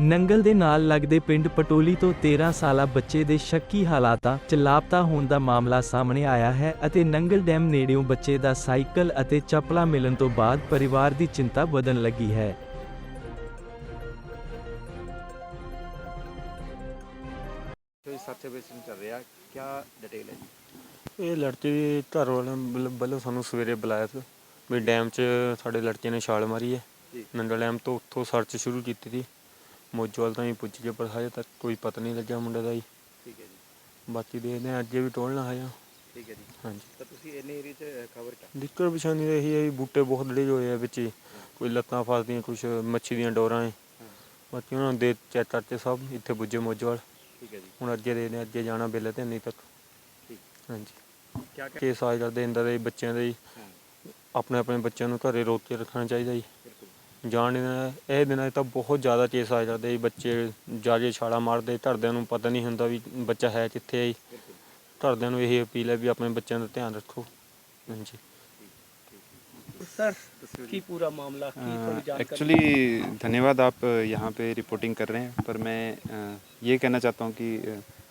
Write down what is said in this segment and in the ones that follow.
ਨੰਗਲ ਦੇ ਨਾਲ ਲੱਗਦੇ ਪਿੰਡ ਪਟੋਲੀ ਤੋਂ 13 ਸਾਲਾ ਬੱਚੇ ਦੇ ਸ਼ੱਕੀ ਹਾਲਾਤਾਂ 'ਚ ਲਾਪਤਾ ਹੋਣ ਦਾ ਮਾਮਲਾ ਸਾਹਮਣੇ ਆਇਆ ਹੈ ਅਤੇ ਨੰਗਲ ਡੈਮ ਨੇੜਿਓਂ ਬੱਚੇ ਦਾ ਸਾਈਕਲ ਅਤੇ ਚੱਪਲਾਂ ਮਿਲਣ ਤੋਂ ਬਾਅਦ ਪਰਿਵਾਰ ਦੀ ਚਿੰਤਾ ਵਧਣ ਲੱਗੀ ਹੈ। ਕੋਈ ਸਾਥੀ ਵੇਚਣ ਚੱਲ ਰਿਹਾ ਕਿਆ ਡਿਟੇਲ ਹੈ? ਜੀ ਇਹ ਲੜਕੇ ਦੇ ਘਰ ਵਾਲਿਆਂ ਵੱਲ- ਵੱਲੋਂ ਸਾਨੂੰ ਸਵੇਰੇ ਬੁਲਾਇਆ ਸੀ। ਵੀ ਡੈਮ 'ਚ ਸਾਡੇ ਲੜਕੇ ਨੇ ਛਾਲ ਮਾਰੀ ਹੈ। ਜੀ। ਨੰਗਲ ਡੈਮ ਤੋਂ ਉੱਥੋਂ ਸਰਚ ਸ਼ੁਰੂ ਕੀਤੀ ਸੀ। ਮੋਜੋਵਾਲ ਤਾਂ ਹੀ ਪੁੱਜ ਕੇ ਪਰ ਹਜੇ ਤੱਕ ਕੋਈ ਪਤਾ ਨਹੀਂ ਲੱਗਿਆ ਮੁੰਡੇ ਦਾ ਜੀ। ਠੀਕ ਹੈ ਜੀ। ਬਾਕੀ ਦੇਖਦੇ ਹਾਂ ਅੱਗੇ ਵੀ ਟੋਲਣਾ ਆਇਆ ਠੀਕ ਹੈ ਜੀ। ਹਾਂਜੀ। ਤਾਂ ਤੁਸੀਂ ਇੰਨੇ ਏਰੀਆ 'ਚ ਕਵਰ ਕਰ ਦਿੱਕਤ ਪਰੇਸ਼ਾਨੀ ਇਹੀ ਹੈ ਵੀ ਬੂਟੇ ਬਹੁਤ ਡੜੇ ਹੋਏ ਆ ਵਿੱਚ ਹੀ। ਕੋਈ ਲੱਤਾਂ ਫਸਦੀਆਂ ਕੁਛ ਮੱਛੀ ਦੀਆਂ ਡੋਰਾਂ ਹੈ। ਬਾਕੀ ਉਹਨਾਂ ਦੇ ਚੈੱਕ ਕਰਕੇ ਸਭ ਇੱਥੇ ਪੁੱਜੇ ਮੋਜੋਵਾਲ। ਠੀਕ ਹੈ ਜੀ। ਹੁਣ ਅੱਗੇ ਦੇਖਦੇ ਹਾਂ ਅੱਗੇ ਜਾਣਾ ਬਿੱਲ ਤੇ ਨਹੀਂ ਤੱਕ। ਠੀਕ। ਹਾਂਜੀ। ਕਿਆ ਕੇਸ ਆ ਕਰਦੇ ਇੰਦਾ ਦੇ ਬੱਚਿਆਂ ਦੇ ਜੀ। ਹਾਂ। ਆਪਣੇ ਆਪਣੇ ਬੱਚਿਆਂ ਨੂੰ ਘਰੇ ਰੋਕ ਕੇ ਰੱਖਣਾ ਚਾਹੀਦਾ ਜੀ। ਜਾਣ ਨਹੀਂ ਦੇਣਾ ਇਹ ਦਿਨਾਂ 'ਚ ਤਾਂ ਬਹੁਤ ਜ਼ਿਆਦਾ ਕੇਸ ਆ ਜਾਂਦੇ ਜੀ ਬੱਚੇ ਜਾਜੇ ਛਾਲਾ ਮਾਰਦੇ ਘਰਦਿਆਂ ਨੂੰ ਪਤਾ ਨਹੀਂ ਹੁੰਦਾ ਵੀ ਬੱਚਾ ਹੈ ਕਿੱਥੇ ਹੈ ਜੀ ਬਿਲਕੁਲ ਘਰਦਿਆਂ ਨੂੰ ਇਹ ਅਪੀਲ ਹੈ ਵੀ ਆਪਣੇ ਬੱਚਿਆਂ ਦਾ ਧਿਆਨ ਰੱਖੋ ਹਾਂਜੀ सर की पूरा मामला की थोड़ी जानकारी एक्चुअली धन्यवाद आप अ, यहाँ पे रिपोर्टिंग कर रहे हैं पर मैं अ, ये कहना चाहता हूँ कि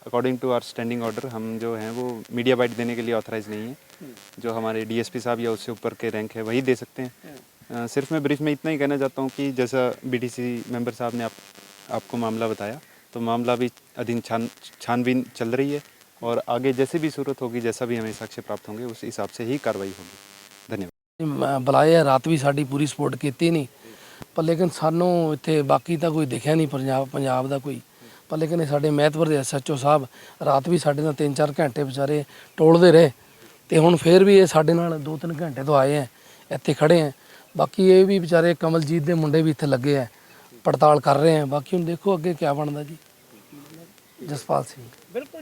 according to our standing order हम जो हैं वो मीडिया बाइट देने के लिए ऑथराइज नहीं है जो हमारे डीएसपी साहब या उससे ऊपर के रैंक है वही दे सकते हैं अ, सिर्फ मैं ब्रीफ में इतना ही कहना चाहता हूँ कि जैसा बीडीसी मेंबर साहब ने आप आपको मामला बताया तो मामला भी अधीन छान छानबीन चल रही है और आगे जैसे भी सूरत होगी जैसा भी हमें साक्ष्य प्राप्त होंगे उस हिसाब से ही कार्रवाई होगी धन्यवाद ਮੈਂ ਬੁਲਾਏ ਆ ਰਾਤ ਵੀ ਸਾਡੀ ਪੂਰੀ ਸਪੋਰਟ ਕੀਤੀ ਨਹੀਂ ਪਰ ਲੇਕਿਨ ਸਾਨੂੰ ਇੱਥੇ ਬਾਕੀ ਤਾਂ ਕੋਈ ਦਿਖਿਆ ਨਹੀਂ ਪੰਜਾਬ ਪੰਜਾਬ ਦਾ ਕੋਈ ਪਰ ਲੇਕਿਨ ਇਹ ਸਾਡੇ ਮਹਿਤਵਰ ਦੇ ਐਸਐਚਓ ਸਾਹਿਬ ਰਾਤ ਵੀ ਸਾਡੇ ਨਾਲ 3-4 ਘੰਟੇ ਵਿਚਾਰੇ ਟੋਲਦੇ ਰਹੇ ਤੇ ਹੁਣ ਫੇਰ ਵੀ ਇਹ ਸਾਡੇ ਨਾਲ 2-3 ਘੰਟੇ ਤੋਂ ਆਏ ਆ ਇੱਥੇ ਖੜੇ ਆ ਬਾਕੀ ਇਹ ਵੀ ਵਿਚਾਰੇ ਕਮਲਜੀਤ ਦੇ ਮੁੰਡੇ ਵੀ ਇੱਥੇ ਲੱਗੇ ਆ, ਪੜਤਾਲ ਕਰ ਰਹੇ ਆ। ਬਾਕੀ ਹੁਣ ਦੇਖੋ ਅੱਗੇ ਕੀ ਬਣਦਾ ਜੀ। ਜਸਪਾਲ ਸਿੰਘ। ਬਿਲਕੁਲ